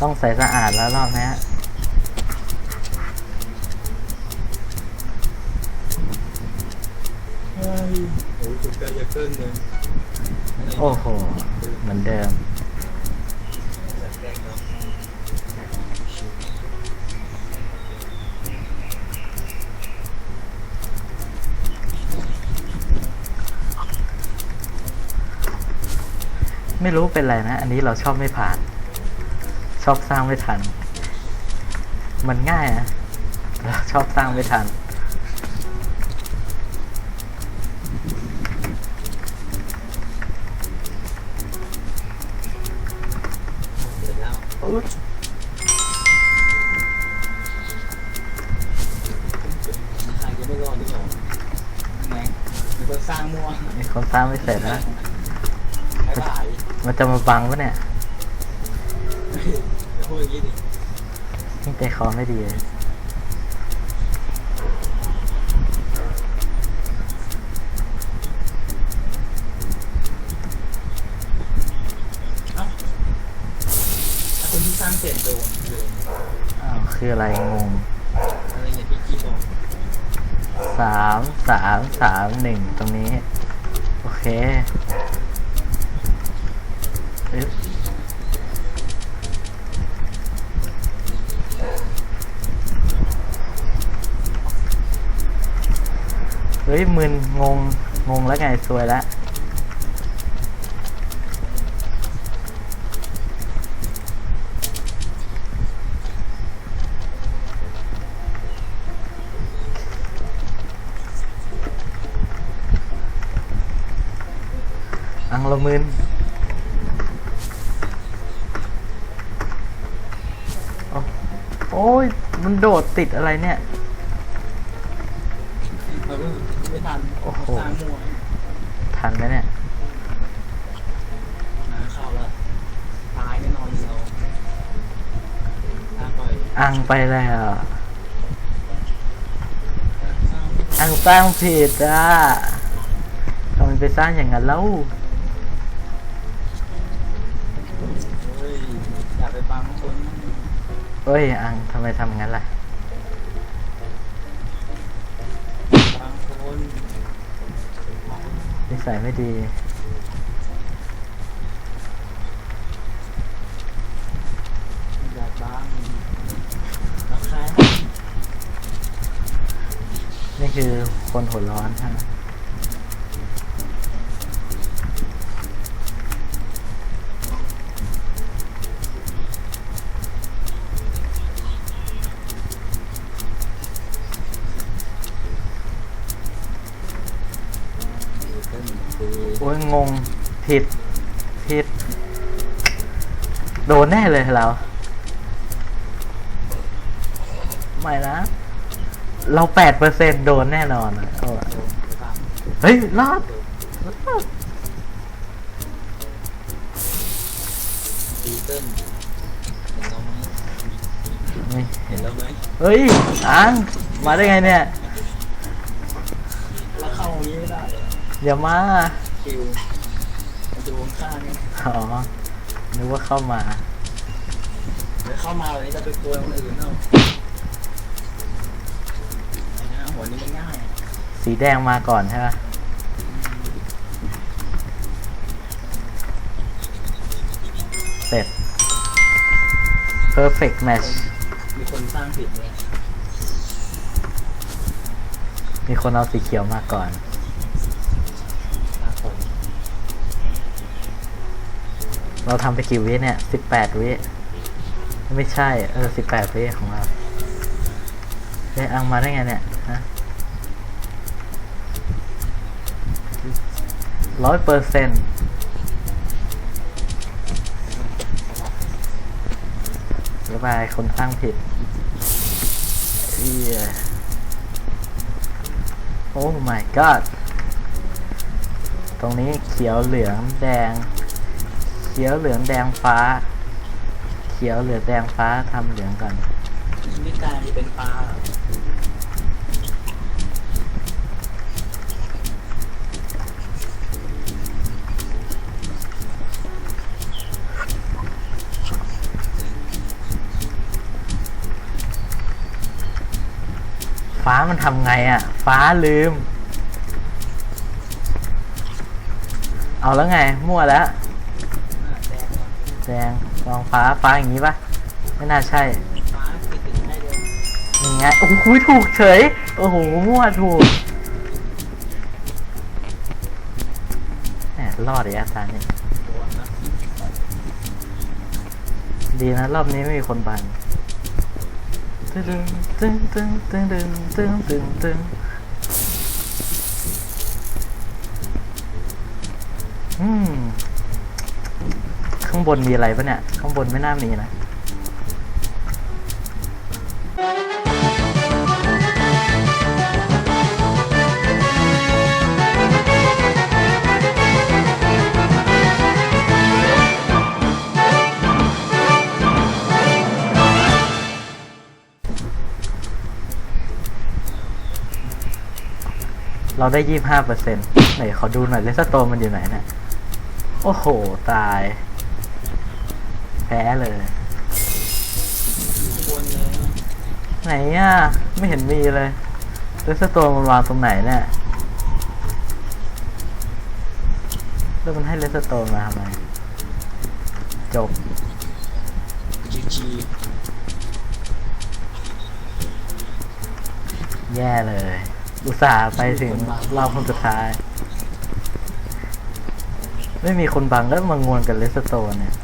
ต้องใส่สะอาดแล้วรอบนี้เฮ้ยโอ้ยถูกใจจะโอ้โห เหมือนเดิม ไม่รู้เป็นไรนะ อันนี้เราชอบไม่ผ่าน ชอบสร้างไม่ทัน มันง่ายนะเราชอบสร้างไม่ทันเสร็จแล้วใครก็ไม่รอดหรือเปล่าไงมีคนสร้างมั่วมีคนสร้างไม่เสร็จนะ บ๊ายบาย มันจะมาบังปะเนี่ยอย่า พูดอย่างนี้ดินี่ใจคอไม่ดีเลยเอ้าถ้าคนที่สร้างเสร็จโดนเลยอ้าวคืออะไรงงอะไรอย่างที่กี้บอกสามสามสามหนึ่งตรงนี้ โอเค ยมึนงง งงแล้วไงสวยแล้วอังละมึนโอ้โอ้ยมันโดดติดอะไรเนี่ย ไม่ทันโอ้โหสร้างมั่วทันไหมเนี่ยหาเข้าแล้วตายแน่นอนเราตาปล่อยอังไปแล้วสร้างอังสร้างผิดอะทำไมไปสร้างอย่างนั้นแล้วเฮ้ยอย่าไปฟังคนนะเอ้ยอังทำไมทำงั้นล่ะ นิสัยไม่ดีอย่าบ้างรักใครนี่คือคนหัวร้อนฮะ โอ้ยงงผิดผิด โดนแน่เลยเรา ไม่นะ เราแปดเปอร์เซ็นโดนแน่นอนอะโอ้เฮ้ยรอดรอดตีเติ้ลเห็นเราไหมไม่เห็นเราไหมเฮ้ยอังมาได้ไงเนี่ย ได้เหรออย่ามาคิวมันจะวงข้างไงอ๋อนึกว่าเข้ามาเดี๋ยวเข้ามาแบบนี้จะไปกลัวคนอื่นเนาะไอ้นะหัวนี้มันง่ายอะสีแดงมาก่อนใช่ไหมเสร็จ perfect match มีคนสร้างผิดเลย มีคนเอาสีเขียวมาก่อน เราทำไปกี่วิเนี่ยสิบแปดวิไม่ใช่ เออสิบแปดวิของเราเฮ้ยอังมาได้ไงเนี่ยฮะร้อยเปอร์เซ็นต์บ๊ายบายคนสร้างผิดเอียโอ้ my god ตรงนี้เขียวเหลืองแดง เขียวเหลืองแดงฟ้า เขียวเหลืองแดงฟ้าทำเหลืองก่อนนี่กลายเป็นฟ้าฟ้ามันทำไงอะ่ะ ฟ้าลืม เอาแล้วไง มั่วแล้ว ดงลองฟ้าฟ้าอย่างนี้ปะไม่น่าใช่ฟ้าติดถึงได้เลยอย่างเงี้ยโอ้โหถูกเฉย โอ้โหมั่วถูกแหมรอดอีกแล้วตาเนี่ยโดนนะดีนะ รอบนี้ไม่มีคนบันตึ้งตึ้งตึ้งตึ้งตึ้งตึ้งตึ้งตึ้งอืมข้าง บนมีอะไรปะเนี่ย ข้างบนไม่น่ามีนะเราได้ยี่บห้าเปอร์เซ็นต์ไหนขอดูหน่อยเลสโตมันอยู่ไหนเนี่ย โอ้โห ตาย แพ้เลยอยู่บนเลย ไหนอะ ไม่เห็นมีเลยเลสโตนมันวางตรงไหนเนี่ยแล้วมันให้เลสโตนมาทำไม จบจีจีแย่เลย อุตส่าห์ไปถึงรอบคนสุดท้าย ไม่มีคนบังแล้วมางวนกับเลสโตนเนี่ย